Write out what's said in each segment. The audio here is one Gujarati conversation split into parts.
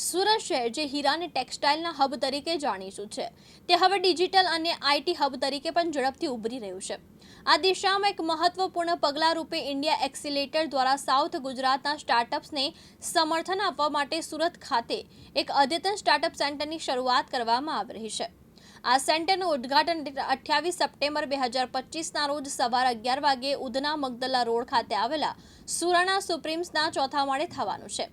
સુરત શહેર જે હીરા અને ટેક્સટાઇલના હબ તરીકે જાણીતું છે. તે હવે ડિજિટલ અને આઈટી હબ તરીકે પણ ઝડપથી ઉભરી રહ્યું છે. આ દિશામાં એક મહત્વપૂર્ણ પગલાં રૂપે ઇન્ડિયા એક્સિલેટર દ્વારા સાઉથ ગુજરાતના સ્ટાર્ટઅપ્સને સમર્થન આપવા માટે સુરત ખાતે એક અદ્યતન સ્ટાર્ટઅપ સેન્ટરની શરૂઆત કરવામાં આવી રહી છે. આ સેન્ટરનું ઉદ્ઘાટન અઠ્યાવીસ સપ્ટેમ્બર બે હજાર પચીસના રોજ સવારે અગિયાર વાગે ઉધના મગદલા રોડ ખાતે આવેલા સુરાણા સુપ્રીમ્સના ચોથા માળે થવાનું છે.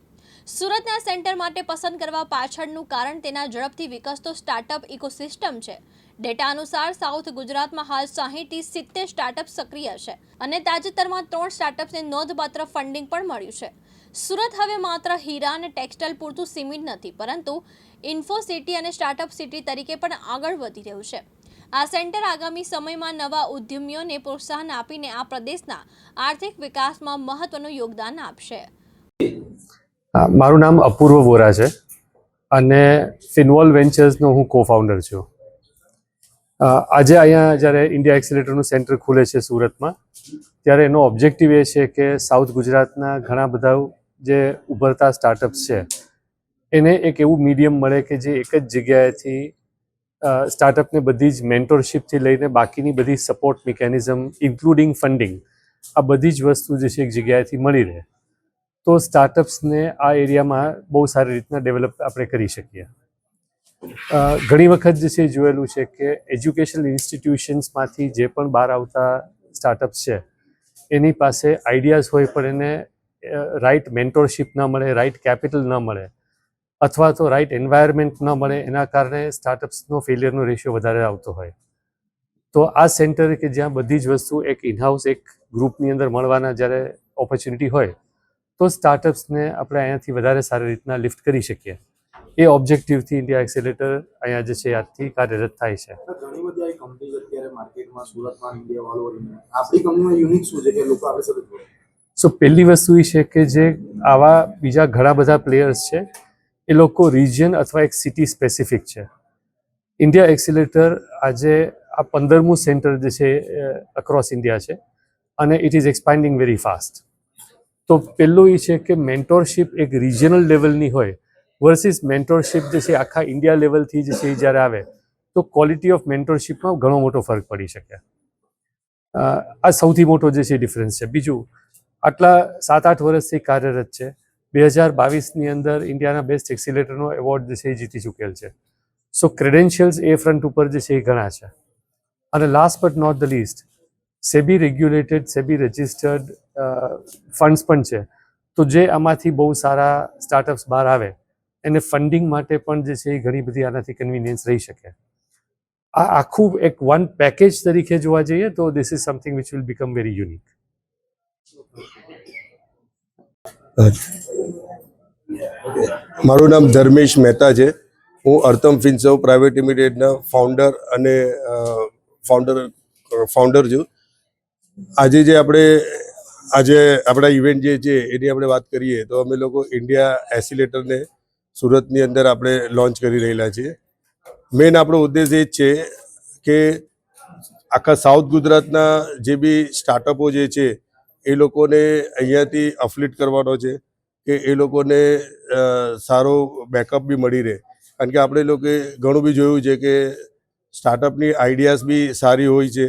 સુરતના સેન્ટર માટે પસંદ કરવા પાછળનું કારણ તેના ઝડપથી વિકસતો સ્ટાર્ટઅપ ઇકોસિસ્ટમ છે. ડેટા અનુસાર સાઉથ ગુજરાતમાં હાલ સાહીઠથી સિત્તેર સ્ટાર્ટઅપ સક્રિય છે અને તાજેતરમાં ત્રણ સ્ટાર્ટઅપ્સને નોંધપાત્ર ફંડિંગ પણ મળ્યું છે. સુરત હવે માત્ર હીરા અને ટેક્સટાઇલ પૂરતું સીમિત નથી, પરંતુ ઇન્ફોસિટી અને સ્ટાર્ટઅપ સિટી તરીકે પણ આગળ વધી રહ્યું છે. આ સેન્ટર આગામી સમયમાં નવા ઉદ્યમીઓને પ્રોત્સાહન આપીને આ પ્રદેશના આર્થિક વિકાસમાં મહત્વનું યોગદાન આપશે. મારું નામ અપૂર્વ વોરા છે અને ફિનવોલ વેન્ચર્સનો હું કો ફાઉન્ડર છું આજે અહીંયા જ્યારે ઇન્ડિયા એક્સિલેટરનું સેન્ટર ખુલે છે સુરતમાં, ત્યારે એનો ઓબ્જેક્ટિવ એ છે કે સાઉથ ગુજરાતના ઘણા બધા જે ઉભરતા સ્ટાર્ટઅપ્સ છે, એને એક એવું મીડિયમ મળે કે જે એક જ જગ્યાએથી સ્ટાર્ટઅપને બધી જ મેન્ટોરશીપથી લઈને બાકીની બધી સપોર્ટ મિકેનિઝમ ઇન્ક્લુડિંગ ફંડિંગ આ બધી જ વસ્તુ જે છે એક જગ્યાએથી મળી રહે. તો સ્ટાર્ટઅપ્સને આ એરિયામાં બહુ સારી રીતના ડેવલપ આપણે કરી શકીએ. ઘણી વખત જે છે જોયેલું છે કે એજ્યુકેશનલ ઇન્સ્ટિટ્યુશન્સમાંથી જે પણ બહાર આવતા સ્ટાર્ટઅપ્સ છે, એની પાસે આઈડિયાઝ હોય પણ એને રાઇટ મેન્ટોરશિપ ન મળે રાઇટ કેપિટલ ન મળે, અથવા તો રાઇટ એન્વાયરમેન્ટ ન મળે, એના કારણે સ્ટાર્ટઅપ્સનો ફેલિયરનો રેશિયો વધારે આવતો હોય. તો આ સેન્ટર કે જ્યાં બધી જ વસ્તુ એક ઇનહાઉસ એક ગ્રુપની અંદર મળવાના જ્યારે ઓપોર્ચ્યુનિટી હોય તો સ્ટાર્ટઅપ્સને આપણે અહીંયાથી વધારે સારી રીતના લિફ્ટ કરી શકીએ. એ ઓબ્જેક્ટિવથી ઇન્ડિયા એક્સેલેટર અહીંયા જે છે આજથી કાર્યરત થાય છે. ઘણી બધી આવી અત્યારે માર્કેટમાં સુરતમાં ઇન્ડિયા ઓલ આપણી કંપનીમાં યુનિક શું છે કે લોકો આપણે સાથે સો પહેલી વસ્તુ એ છે કે જે આવા બીજા ઘણા બધા પ્લેયર્સ છે એ લોકો રિજિયન અથવા એક સિટી સ્પેસિફિક છે. ઇન્ડિયા એક્સિલેટર આજે આ પંદરમું સેન્ટર જે છે અક્રોસ ઇન્ડિયા છે અને it is expanding very fast તો પહેલું એ છે કે મેન્ટોરશિપ એક રિજનલ લેવલની હોય વર્સિસ મેન્ટોરશિપ જે છે આખા ઇન્ડિયા લેવલથી જે છે એ જ્યારે આવે, તો ક્વોલિટી ઓફ મેન્ટોરશિપમાં ઘણો મોટો ફરક પડી શકે. આ સૌથી મોટો જે છે ડિફરન્સ છે. બીજું, આટલા સાત આઠ વર્ષથી કાર્યરત છે. બે હજાર બાવીસની અંદર ઇન્ડિયાના બેસ્ટ એક્સિલેટરનો એવોર્ડ જે છે એ જીતી ચૂકેલ છે. સો ક્રેડેન્શિયલ્સ એ ફ્રન્ટ ઉપર જે છે એ ઘણા છે. અને last but not the least SEBI regulated, SEBI registered funds પણ છે. તો જે આમાંથી બહુ સારા સ્ટાર્ટઅપ્સ બહાર આવે, એને ફંડિંગ માટે પણ જે છે એ ઘણી બધી આનાથી કન્વિનિયન્સ રહી શકે. આ આખું એક વન પેકેજ તરીકે જોવા જઈએ તો this is something which will become very unique મારું નામ ધર્મેશ મહેતા છે. હું અર્થમ ફિન્સો પ્રાઇવેટ લિમિટેડના ફાઉન્ડર અને ફાઉન્ડર ફાઉન્ડર છું. આજે જે આપણે, આજે આપણા ઇવેન્ટ જે છે, એની આપણે વાત કરીએ, તો અમે લોકો ઇન્ડિયા એસિલેટરને સુરતની અંદર આપણે લોન્ચ કરી રહેલા છીએ. મેઇન આપણો ઉદ્દેશ એ જ છે કે આખા સાઉથ ગુજરાતના જે બી સ્ટાર્ટઅપો જે છે, એ લોકોને અહીંયાથી અફલિટ કરવાનો છે, કે એ લોકોને સારો બેકઅપ બી મળી રહે. કારણ કે આપણે લોકોએ ઘણું બી જોયું છે કે સ્ટાર્ટઅપની આઈડિયાઝ બી સારી હોય છે.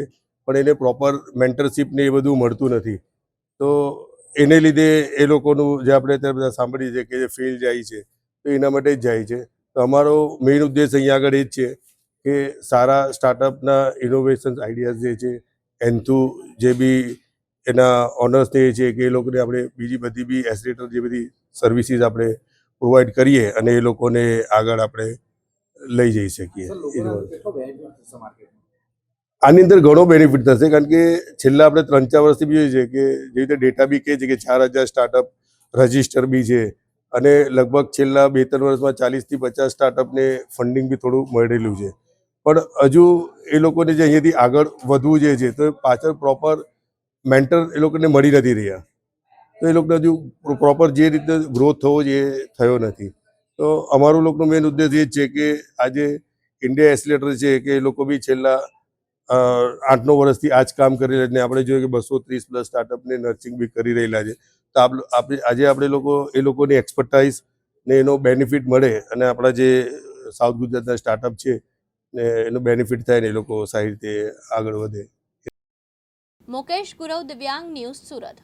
પણ એને પ્રોપર મેન્ટરશીપ ને એ બધું મળતું નથી. તો એને લીધે એ લોકોનું જે આપણે અત્યારે બધા સાંભળીએ છીએ કે જે ફેલ જાય છે તો એના માટે જ જાય છે. તો અમારો મેઇન ઉદ્દેશ અહીંયા આગળ એ જ છે કે સારા સ્ટાર્ટઅપના ઇનોવેશન આઈડિયાઝ જે છે એન્થુ જે બી એના ઓનર્સ એ છે કે એ લોકોને આપણે બીજી બધી બી એસલેટર જે બધી સર્વિસીસ આપણે પ્રોવાઈડ કરીએ અને એ લોકોને આગળ આપણે લઈ જઈ શકીએ. આની અંદર ઘણો બેનિફિટ થશે, કારણ કે છેલ્લા આપણે ત્રણ ચાર વર્ષથી બી જોઈએ છે કે જે રીતે ડેટા બી કહે છે કે ચાર હજાર સ્ટાર્ટઅપ રજિસ્ટર બી છે અને લગભગ છેલ્લા બે ત્રણ વર્ષમાં ચાલીસથી પચાસ સ્ટાર્ટઅપને ફંડિંગ બી થોડું મળેલું છે. પણ હજુ એ લોકોને જે અહીંયાથી આગળ વધવું જે છે, તો પાછળ પ્રોપર મેન્ટર એ લોકોને મળી નથી રહ્યા. તો એ લોકોને હજુ પ્રોપર જે રીતે ગ્રોથ થવો જોઈએ થયો નથી. તો અમારું લોકોનો મેઇન ઉદ્દેશ એ છે કે આજે ઇન્ડિયા એસલેટર છે કે એ લોકો બી છેલ્લા આઠ નવ વર્ષથી આ જ કામ કરી રહ્યા છે આપણે જોઈએ કે બસો ત્રીસ પ્લસ સ્ટાર્ટઅપને નર્સિંગ બી કરી રહેલા છે. તો આપણે આજે આપણે લોકો, એ લોકોની એક્સપર્ટાઇઝ ને એનો બેનિફિટ મળે અને આપણા જે સાઉથ ગુજરાતના સ્ટાર્ટઅપ છે ને એનો બેનિફિટ થાય ને એ લોકો સારી રીતે આગળ વધે. મુકેશ ગુરવ, દિવ્યાંગ ન્યૂઝ સુરત.